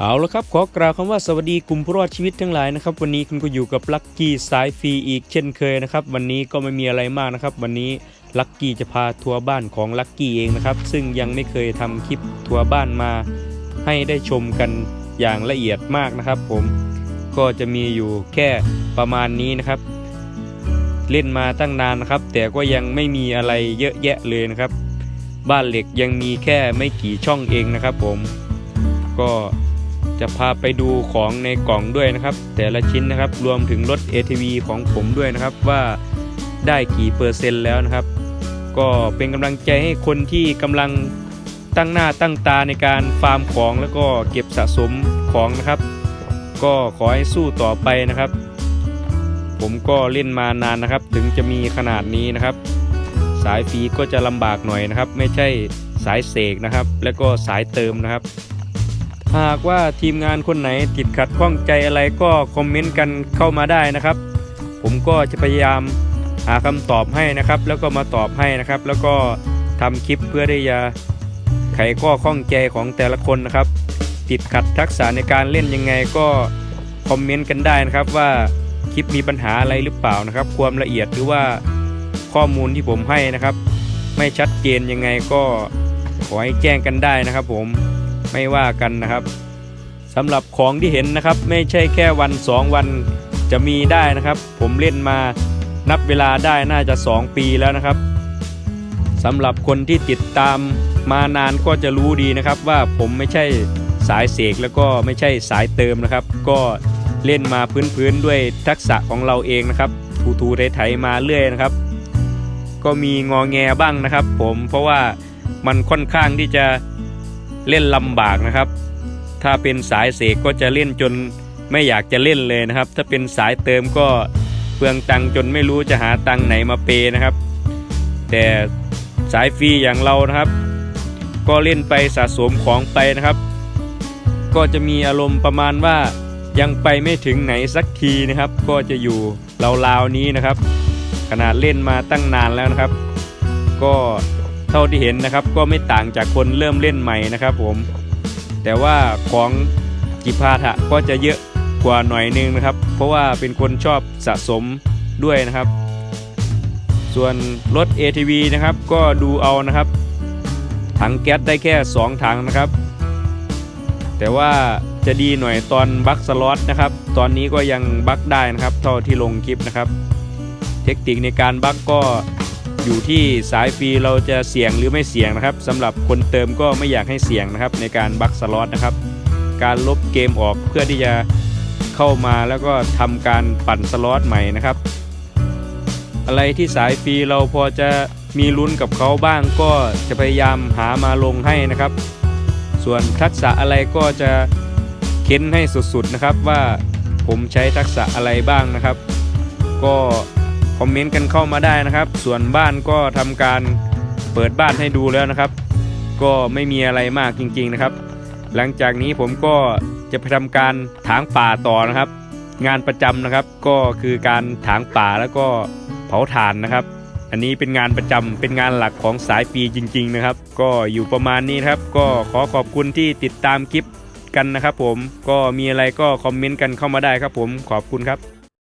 เอาละครับขอกล่าวคำว่าสวัสดีกลุ่มผู้รอดชีวิตทั้งหลายนะครับวันนี้คุณก็อยู่กับลักกี้สายฟรีอีกเช่นเคยนะครับวันนี้ก็ไม่มีอะไรมากนะครับ วันนี้ลักกี้จะพาทัวร์บ้านของลักกี้เองนะครับซึ่งยังไม่เคยทำคลิปทัวร์บ้านมา ให้ได้ชมกันอย่างละเอียดมากนะครับ ผมก็จะมีอยู่แค่ประมาณนี้นะครับ เล่นมาตั้งนานนะครับ แต่ก็ยังไม่มีอะไรเยอะแยะเลยนะครับ บ้านเหล็กยังมีแค่ไม่กี่ช่องเองนะครับ ผมก็ จะพาไปดูของในกล่องด้วยนะครับ แต่ละชิ้นนะครับรวมถึงรถ ATV ของผมด้วยนะครับว่าได้กี่เปอร์เซ็นต์แล้วนะครับ ก็เป็นกำลังใจให้คนที่กำลังตั้งหน้าตั้งตาในการฟาร์มของแล้วก็เก็บสะสมของนะครับ ก็ขอให้สู้ต่อไปนะครับ ผมก็เล่นมานานนะครับ ถึงจะมีขนาดนี้นะครับ สายฟีก็จะลำบากหน่อยนะครับ ไม่ใช่สายเสกนะครับ แล้วก็สายเติมนะครับ หากว่าทีมงานคนไหนติดขัดข้องใจอะไรก็คอมเมนต์กันเข้ามาได้นะครับ ผมก็จะพยายามหาคำตอบให้นะครับ แล้วก็มาตอบให้นะครับ แล้วก็ทำคลิปเพื่อที่จะไขข้อข้องใจของแต่ละคนนะครับ ติดขัดทักษะในการเล่นยังไงก็คอมเมนต์กันได้นะครับว่าคลิปมีปัญหาอะไรหรือเปล่านะครับ ความละเอียดหรือว่าข้อมูลที่ผมให้นะครับ ไม่ชัดเจนยังไงก็ขอให้แจ้งกันได้นะครับผม ไม่ว่ากันนะครับสำหรับของที่เห็นนะครับ ไม่ใช่แค่วัน 2 วันจะมีได้นะครับ ผมเล่นมานับเวลาได้น่าจะ 2 ปีแล้วนะครับสำหรับคนที่ติดตามมานานก็จะรู้ดีนะครับ ว่าผมไม่ใช่สายเสกแล้วก็ไม่ใช่สายเติมนะครับ ก็เล่นมาพื้นๆด้วยทักษะของเราเองนะครับทูๆไถๆมาเรื่อยนะครับ ก็มีงอแงบ้างนะครับ ผมเพราะว่ามันค่อนข้างที่จะ เล่นลำบากนะครับ ถ้าเป็นสายเสกก็จะเล่นจนไม่อยากจะเล่นเลยนะครับ ถ้าเป็นสายเติมก็เปลืองตังจนไม่รู้จะหาตังไหนมาเปย์นะครับ แต่สายฟรีอย่างเรานะครับ ก็เล่นไปสะสมของไปนะครับ ก็จะมีอารมณ์ประมาณว่ายังไปไม่ถึงไหนสักทีนะครับ ก็จะอยู่ราวๆนี้นะครับ ขนาดเล่นมาตั้งนานแล้วนะครับ ก็ เท่าที่เห็นนะครับก็ไม่ต่างจากคนเริ่มเล่นใหม่นะครับผม แต่ว่าของจิพาถะก็จะเยอะกว่าหน่อยนึงนะครับ เพราะว่าเป็นคนชอบสะสมด้วยนะครับ ส่วนรถ ATV นะครับก็ดูเอานะครับ ถังแก๊สได้แค่ 2 ถังนะครับ แต่ว่าจะดีหน่อยตอนบัคสล็อตนะครับ ตอนนี้ก็ยังบัคได้นะครับ เท่าที่ลงคลิปนะครับ เทคนิคในการบัคก็ อยู่ที่สายฟรีเราจะเสี่ยงหรือไม่เสี่ยงนะครับสำหรับคนเติมก็ไม่อยากให้เสี่ยงนะครับในการบัคสล็อตนะครับ การลบเกมออกเพื่อที่จะเข้ามาแล้วก็ทำการปั่นสล็อตใหม่นะครับ อะไรที่สายฟรีเราพอจะมีลุ้นกับเขาบ้างก็จะพยายามหามาลงให้นะครับ ส่วนทักษะอะไรก็จะเค้นให้สุดๆนะครับว่าผมใช้ทักษะอะไรบ้างนะครับ ก็ คอมเมนต์กันเข้ามาได้นะครับ ส่วนบ้านก็ทำการเปิดบ้านให้ดูแล้วนะครับ ก็ไม่มีอะไรมากจริงๆนะครับ หลังจากนี้ผมก็จะไปทำการถางป่าต่อนะครับ งานประจำนะครับก็คือการถางป่าแล้วก็เผาถ่านนะครับ อันนี้เป็นงานประจำเป็นงานหลักของสายฟรีจริง ๆ นะครับ ก็อยู่ประมาณนี้ครับ ก็ขอขอบคุณที่ติดตามคลิปกันนะครับ ผมก็มีอะไรก็คอมเมนต์กันเข้ามาได้ครับ ผมขอบคุณครับ